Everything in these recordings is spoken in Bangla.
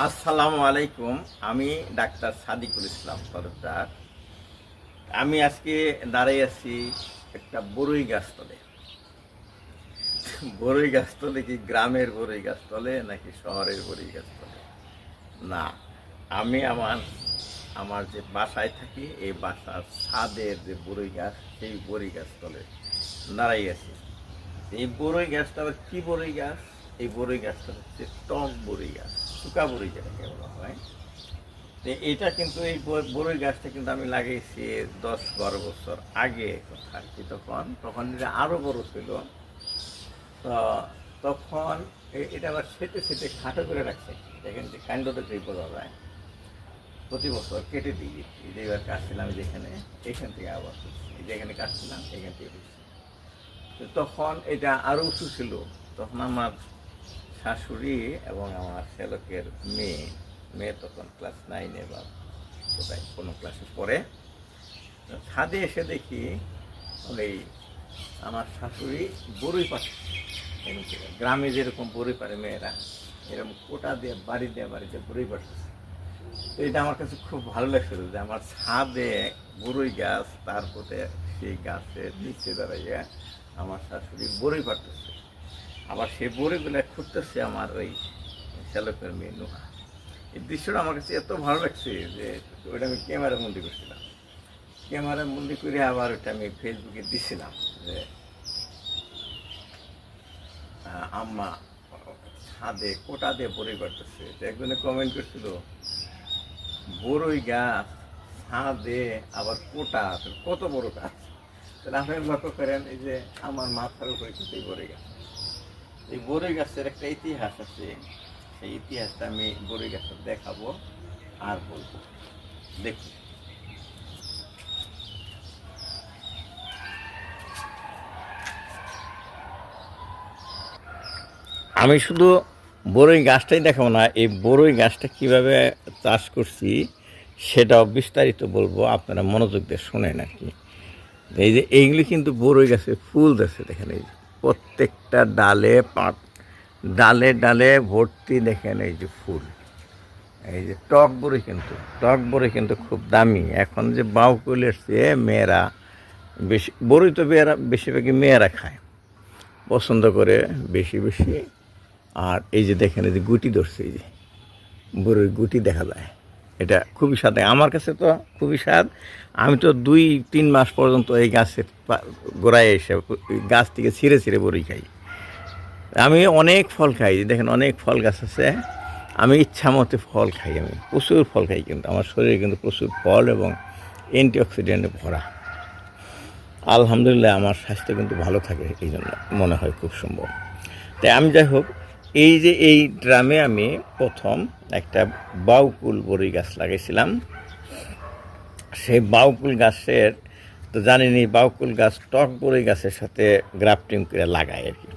আসসালামু আলাইকুম। আমি ডাক্তার সাদিকুল ইসলাম তরফদার আমি আজকে দাঁড়িয়ে আছি একটা বড়ই গাছতলে বড়ই গাছতলে কি গ্রামের বড়ই গাছতলে নাকি শহরের বড়ই গাছতলে না, আমি আমার আমার যে বাসায় থাকি, এই বাসার ছাদের যে বড়ই গাছ সেই বড়ই গাছতলে দাঁড়াই আছি। এই বড়ই গাছটা আবার কি বড়ই গাছ এই বড়ই গাছটা হচ্ছে টক বড়ই গাছ শুকা বড়ই যেটাকে বলা হয়। তো এটা কিন্তু এই বড়ই গাছটা কিন্তু আমি লাগিয়েছি দশ বারো বছর আগে কথা আর কি তখন। তখন এটা আরও বড় ছিল। তো তখন এটা আবার সেটে সেটে খাটো করে রাখছে। দেখেন যে কাণ্ডটা যে বোঝা যায়। প্রতি বছর কেটে দিই। এই যে এবার কাটছিলাম যেখানে এখান থেকে আবার। যেখানে কাটছিলাম, এখান থেকে তো তখন এটা আরও উঁচু ছিল। তখন আমার শাশুড়ি এবং আমার শ্যালকের মেয়ে মেয়ে তখন ক্লাস নাইনে বা কোথায়, কোনো ক্লাসে পড়ে ছাদে এসে দেখি ওই আমার শাশুড়ি বড়ই পাচ্ছে গ্রামে যেরকম বড়ই পারে মেয়েরা, এরকম কোটা দিয়ে, বাড়ি দিয়ে, বাড়িতে বড়ই তো এটা আমার কাছে খুব ভালো লাগছিল যে আমার ছাদে বড়ই গাছ তারপরে সেই গাছের নিচে দাঁড়াইয়া আমার শাশুড়ি বড়ই পাড়তেছে আবার সেই বড়িগুলো খুঁজতেছে আমার ওই শ্যালকের মেয়ে নুহা। এই দৃশ্যটা আমার কাছে এত ভালো লাগছে যে ওইটা আমি ক্যামেরা বন্দি করছিলাম। ক্যামেরা বন্দি করে আবার ওটা আমি ফেসবুকে দিছিলাম যে আম্মা ছাদে কোটা দিয়ে বড়ি করতেছে। একজনে কমেন্ট করছিল বড়ই গাছ, ছাদে আবার কোটা কত বড় গাছ? তাহলে আপনি লক্ষ্য করেন এই যে আমার মাথার উপরে এই বড়ই গাছ। এই বড়ই গাছের একটা ইতিহাস আছে। সেই ইতিহাসটা আমি বড়ই গাছের দেখাবো আর বলব। দেখুন। আমি শুধু বড়ই গাছটাই দেখাবো না, এই বড়ই গাছটা কীভাবে চাষ করছি সেটাও বিস্তারিত বলব, আপনারা মনোযোগ দিয়ে শোনেন আর কি। এই যে এইগুলি কিন্তু বড়ই গাছে ফুল দেখছে দেখেন এই যে। প্রত্যেকটা ডালে পাট, ডালে ডালে ভর্তি দেখেন এই যে ফুল। এই যে টক বড়ি কিন্তু, টক বড়ি কিন্তু খুব দামি। এখন যে বাউকুল এসছে মেয়েরা বেশি বড়ই তো মেয়েরা বেশিরভাগই মেয়েরা খায়। পছন্দ করে বেশি বেশি। আর এই যে দেখেন এই যে গুটি ধরছে, এই যে বড়ির গুটি দেখা যায়। এটা খুবই স্বাদ। আমার কাছে তো খুবই স্বাদ। আমি তো দুই, তিন মাস পর্যন্ত এই গাছের গোড়ায় এসে গাছ থেকে ছিঁড়ে ছিঁড়ে বড়ি খাই। আমি অনেক ফল খাই, দেখেন অনেক ফল গাছ আছে। আমি ইচ্ছা মতো ফল খাই আমি, প্রচুর ফল খাই কিন্তু, আমার শরীরে কিন্তু প্রচুর ফল এবং অ্যান্টিঅক্সিডেন্টে ভরা। আলহামদুলিল্লাহ আমার স্বাস্থ্য কিন্তু ভালো থাকে এই জন্য মনে হয় খুব সম্ভব। তাই আমি যাই হোক এই যে এই ড্রামে আমি প্রথম একটা বাউকুল বড়ি গাছ লাগাইছিলাম। সেই বাউকুল গাছের, তো জানিনি বাউকুল গাছ টক বড়ি গাছের সাথে গ্রাফটিং করে লাগায় আর কি।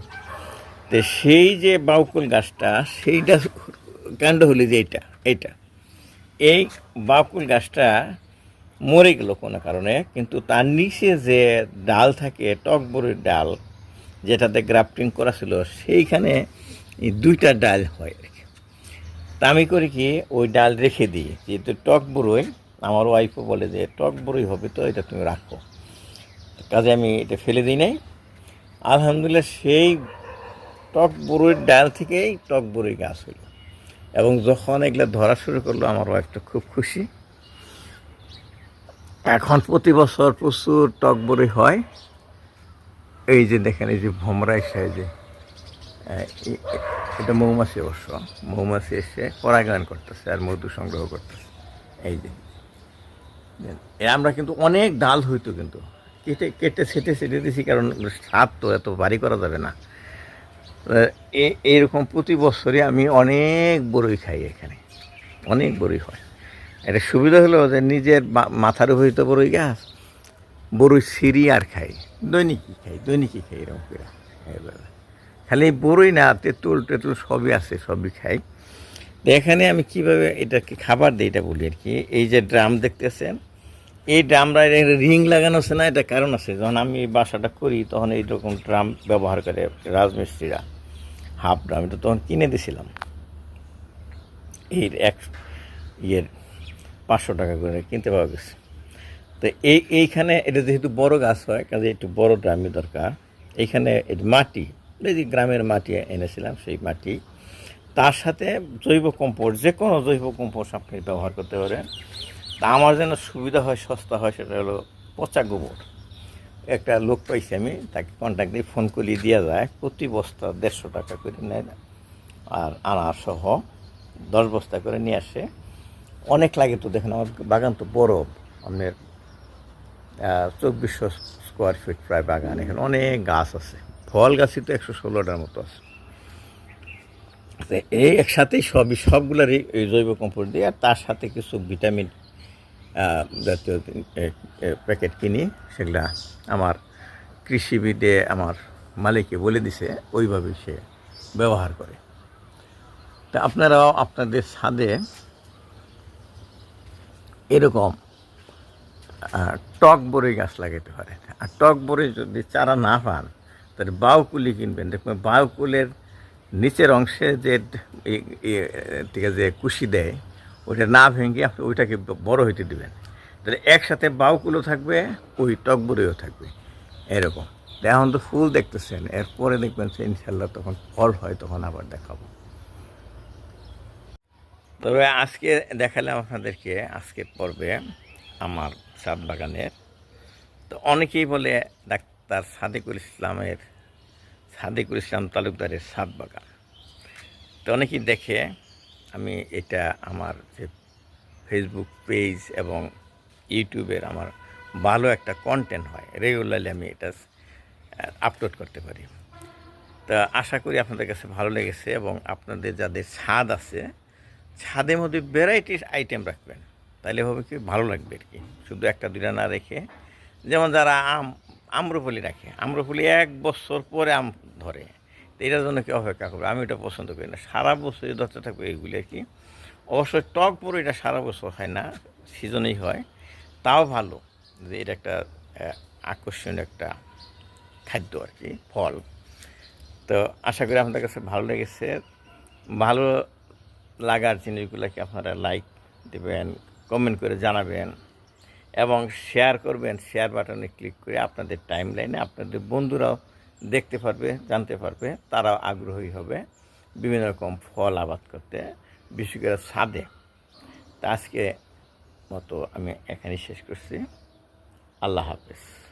তো সেই যে বাউকুল গাছটা, সেইটা কাণ্ড হলো যে এইটা এইটা। এই বাউকুল গাছটা মরে গেল কোনো কারণে, কিন্তু তার নিচে যে ডাল থাকে, টক বড়ির ডাল, যেটাতে গ্রাফটিং করা ছিল, সেইখানে এই দুইটা ডাল হয় আর কি। তা আমি করি কি, ওই ডাল রেখে দিই। যেহেতু টক বড়ই আমার ওয়াইফও বলে যে টক বড়ই হবে তো, এটা তুমি রাখো। কাজে আমি এটা ফেলে দিই নাই। আলহামদুলিল্লাহ সেই টক বড়ির ডাল থেকেই টক বড়ই গাছ হলো। এবং যখন এগুলো ধরা শুরু করল, আমার ওয়াইফটা খুব খুশি। এখন প্রতি বছর প্রচুর টক বড়ি হয়। এই যে দেখেন, এই যে ভমরা এ- এটা মৌমাছি অবশ্য। মৌমাছি এসে পরাগায়ন করতেছে আর মধু সংগ্রহ করতেছে। এই যে আমরা কিন্তু অনেক ডাল হইতো কিন্তু। কেটে কেটে, ছেটে ছেটে দিছি কারণ স্বাদ তো এত বাড়ি করা যাবে না। এইরকম প্রতি বছরই আমি অনেক বড়ই খাই এখানে। অনেক বড়ই হয়। এটা সুবিধা হলো যে নিজের মাথার উপরে তো বড়ই গাছ বড়ই সিঁড়ি আর খাই। দৈনিকই খাই দৈনিকই খাই এরকম করে। এইভাবে। খালি এই বড়ই না, তেঁতুল, টেতুল সবই আছে, সবই খাই। এখানে আমি কীভাবে এটাকে খাবার দিই এটা বলি আর কি। এই যে ড্রাম দেখতেছেন, এই ড্রামরা রিং লাগানো আছে না, এটা কারণ আছে। যখন আমি এই বাসাটা করি, তখন এইরকম ড্রাম ব্যবহার করে রাজমিস্ত্রিরা। হাফ ড্রাম, এটা তখন কিনে দিছিলাম এর এক ইয়ের পাঁচশো টাকা করে কিনতে পাওয়া গেছে। তো এই, এইখানে এটা যেহেতু বড় গাছ হয়, কাজে একটু বড় ড্রামই দরকার। এইখানে এই মাটি এই যে গ্রামের মাটি এনেছিলাম, সেই মাটি, তার সাথে জৈব কম্পোস্ট যে কোনো জৈব কম্পোস্ট আপনি ব্যবহার করতে পারেন। তা আমার যেন সুবিধা হয়, সস্তা হয়, সেটা হলো পচা গোবর। একটা লোক পাইছি আমি, তাকে কন্ট্যাক্ট দিয়ে ফোন করিয়ে দেওয়া যায়, প্রতি বস্তা দেড়শো টাকা করে নেয় আর আনার সহ দশ বস্তা করে নিয়ে আসে। অনেক লাগে তো, দেখেন আমার বাগান তো বড়, আপনার চব্বিশশো স্কোয়ার ফিট প্রায় বাগান, এখানে অনেক গাছ আছে। ফল গাছই তো একশো ষোলোটার মতো আছে। এই একসাথেই সবই, সবগুলোরই এই জৈব কম্পোস্ট দিয়ে আর তার সাথে কিছু ভিটামিন জাতীয় প্যাকেট কিনি, সেগুলা আমার কৃষিবিদে আমার মালিককে বলে দিছে, ওইভাবে সে ব্যবহার করে। তা আপনারাও আপনাদের ছাদে এরকম টক বড়ই গাছ লাগাতে পারেন। আর টক বড়ই যদি চারা না পান তাহলে বাউকুলি কিনবেন। দেখবেন বাউকুলের নিচের অংশে যে ঠিক আছে যে কুশি দেয়, ওইটা না ভেঙে আপনি ওইটাকে বড় হইতে দিবেন। তাহলে একসাথে বাউকুলও থাকবে, ওই টক বড়িও থাকবে। এরকম। এখন তো ফুল দেখতেছেন, এরপরে দেখবেন যে ইনশাল্লাহ তখন ফল হয়, তখন আবার দেখাবো। তবে আজকে দেখালাম আপনাদেরকে, আজকের পর্বে আমার ছাদ বাগানের। তো অনেকেই বলে, ডাক্তার সাদিকুল ইসলামের সাদিকুল ইসলাম তালুকদারের ছাদ বাগান। তো অনেকেই দেখে, আমি এটা আমার যে ফেসবুক পেজ এবং ইউটিউবের আমার ভালো একটা কন্টেন্ট হয় রেগুলারলি আমি এটা আপলোড করতে পারি। তা আশা করি আপনাদের কাছে ভালো লেগেছে এবং আপনাদের যাদের ছাদ আছে ছাদের মধ্যে ভ্যারাইটিস আইটেম রাখবেন। তাহলে হবে কি, ভালো লাগবে আর কি। শুধু একটা দুটা না রেখে, যেমন যারা আম আম্রফলি রাখে। আম্রফলি এক বছর পরে আম ধরে। এটার জন্য কি অপেক্ষা করবে? আমি এটা পছন্দ করি না। সারা বছর ধরতে থাকবে এইগুলি আর কি। অবশ্যই টক পুরো এটা সারা বছর হয় না সিজনেই হয়। তাও ভালো যে এটা একটা আকর্ষণীয় একটা খাদ্য আর কি, ফল। তো আশা করি আপনাদের কাছে ভালো লেগেছে। ভালো লাগার জিনিসগুলোকে আপনারা লাইক দেবেন কমেন্ট করে জানাবেন। এবং শেয়ার করবেন শেয়ার বাটনে ক্লিক করে আপনাদের টাইম লাইনে আপনাদের বন্ধুরাও দেখতে পারবে, জানতে পারবে, তারাও আগ্রহী হবে বিভিন্ন রকম ফল আবাদ করতে বিশেষ করে ছাদে তা আজকে মতো আমি এখানেই শেষ করছি। আল্লাহ হাফেজ।